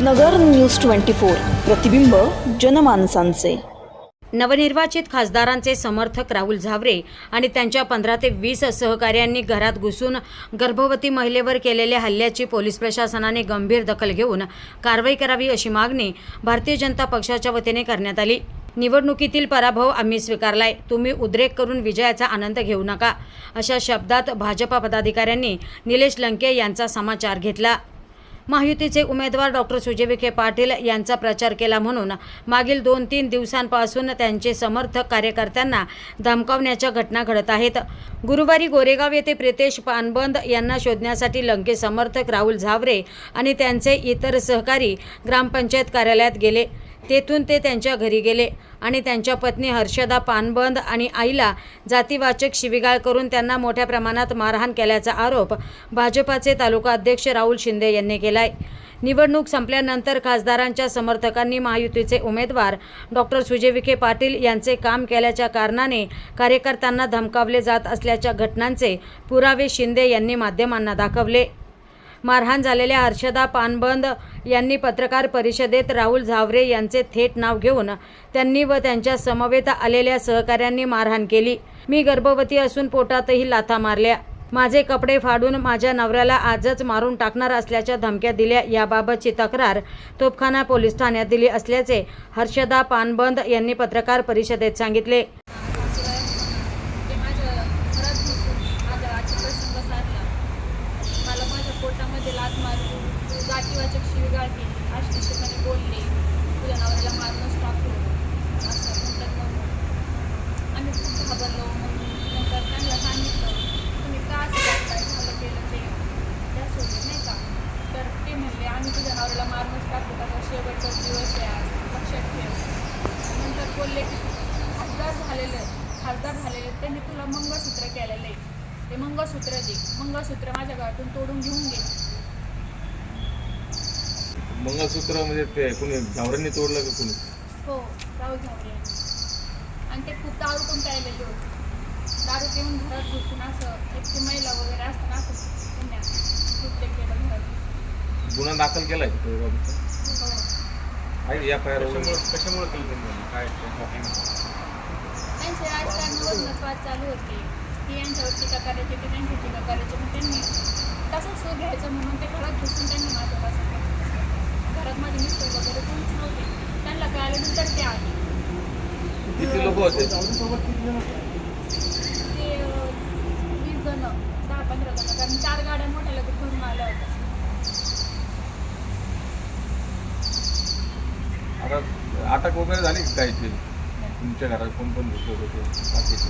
नगर news twenty four. प्रतिबिंब जनमानसांचे. नवनिर्वाचित खासदारांचे समर्थक राहुल झावरे आणि त्यांच्या पंधरा ते वीस सहकाऱ्यांनी घरात घुसून गर्भवती महिलेवर केलेल्या हल्ल्याची पोलीस प्रशासनाने गंभीर दखल घेऊन कारवाई करावी अशी मागणी भारतीय जनता पक्षाच्या वतीने करण्यात आली. निवडणुकीतील पराभव आम्ही स्वीकारलाय. तुम्ही उद्रेक करून विजयाचा आनंद घेऊ नका. अशा शब्दात भाजपा पदाधिकाऱ्यांनी निलेश लंके यांचा समाचार घेतला. महायुतीचे उमेदवार डॉक्टर सुजय विखे पाटील यांचा प्रचार केला म्हणून मागील दोन तीन दिवसांपासून त्यांचे समर्थक कार्यकर्त्यांना धमकावण्याच्या घटना घडत आहेत. गुरुवारी गोरेगाव येथे प्रितेश पानबंद यांना शोधण्यासाठी लंके समर्थक राहुल झावरे आणि त्यांचे इतर सहकारी ग्रामपंचायत कार्यालयात गेले. तेथून ते त्यांच्या घरी गेले आणि त्यांच्या पत्नी हर्षदा पानबंद आणि आईला जातीवाचक शिवीगाळ करून त्यांना मोठ्या प्रमाणात मारहाण केल्याचा आरोप भाजपाचे तालुका अध्यक्ष राहुल शिंदे यांनी केलाय. निवडणूक संपल्यानंतर खासदारांच्या समर्थकांनी महायुतीचे उमेदवार डॉक्टर सुजय विखे पाटील यांचे काम केल्याच्या कारणाने कार्यकर्त्यांना धमकावले जात असल्याच्या घटनांचे पुरावे शिंदे यांनी माध्यमांना दाखवले. मारहाण झालेल्या हर्षदा पानबंद यांनी पत्रकार परिषदेत राहुल झावरे यांचे थेट नाव घेऊन त्यांनी व त्यांच्या समवेत आलेल्या सहकाऱ्यांनी मारहाण केली. मी गर्भवती असून पोटातही लाथा मारल्या. माझे कपडे फाडून माझ्या नवऱ्याला आजच मारून टाकणार असल्याच्या धमक्या दिल्या. याबाबतची तक्रार तोपखाना पोलीस ठाण्यात दिली असल्याचे हर्षदा पानबंद यांनी पत्रकार परिषदेत सांगितले ते माझ्या घरात घुसून माझ्या आजचा प्रसंग साधला मला माझ्या ते लात मारून जातीवाचक शिवीगाळ केली. आश्लेषपणे बोलले तुझ्या नवऱ्याला मारूनच टाकतो. असं नंतर मग. आम्ही खूप घाबरलो. मग नंतर त्यांना सांगितलं तुम्ही का असं झालं केलं ते? त्यासोबत नाही का? तर ते म्हणले आम्ही तुझ्या नवऱ्याला मारूनच टाकू त्याचा शेवटचा दिवस आहे आज. लक्षात ठेव. नंतर बोलले की खासदार झालेलं खासदार झालेले त्यांनी तुला मंगळसूत्र केलेलं. आहे ते मंगळसूत्र दे. मंगळसूत्र माझ्या घरातून तोडून घेऊन घे. मंगळसूत्र म्हणजे ते कोणी झावरांनी तोडलं का कोणी? हो राहुल झावरे. आणि ते खूप दारू पण प्यायलेले होते. दारू पिऊन घरात घुसून असं एकटी महिला वगैरे असताना असं केलं घरात गुन्हा दाखल केलाय का? हो. आहे या पायर कशामुळे केलं त्यांनी काय त्यांचे राजकारणावरूनच वाद चालू होते. की यांच्यावर टीका करायची ते त्यांची टीका करायची मग त्यांनी तसंच सूर घ्यायचं म्हणून ते घरात घुसून त्यांनी माझ्या असं केलं घरात माझे मिस्टर वगैरे कोणीच नव्हते. त्यांना कळाल्यानंतर ते आले. किती लोक होते? ते अं, वीस जण दहा पंधरा जण. कारण चार गाड्या मोठ्या लगेच घेऊन आल्या होत्या. आता अटक वगैरे झाली का काय ते? तुमच्या घरात कोण कोण होते होते बाकीचे?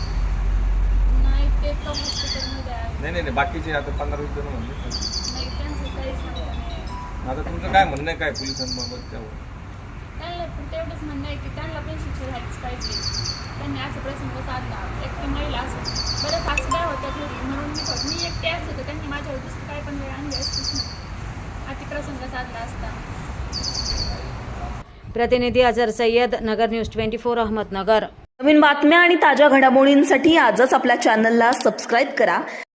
नाही ते तर हॉस्पिटलमध्ये आहे नाही नाही नाही. बाकीचे आता पंधरा वीस जण म्हणले. आता तुमचं काय म्हणणं आहे काय पोलिसांबाबत त्यावर त्यांना पण तेवढंच म्हणणं आहे की त्यांना पण शिक्षा झालीच पाहिजे. त्यांनी असं प्रसंग साधला. एकटी महिला असं बरं सासूबाई होत्या घरी म्हणून मी फक्त मी एकटी असते तर त्यांनी माझ्यावर दुसरी काय पण वेळ आणली असतीच ना. अति प्रसंग साधला असता. प्रतिनिधी Azhar Sayyed Nagar news twenty four Ahmednagar. नवीन बातम्या आणि ताज्या घडामोडींसाठी आजच आपल्या चॅनलला सबस्क्राईब करा.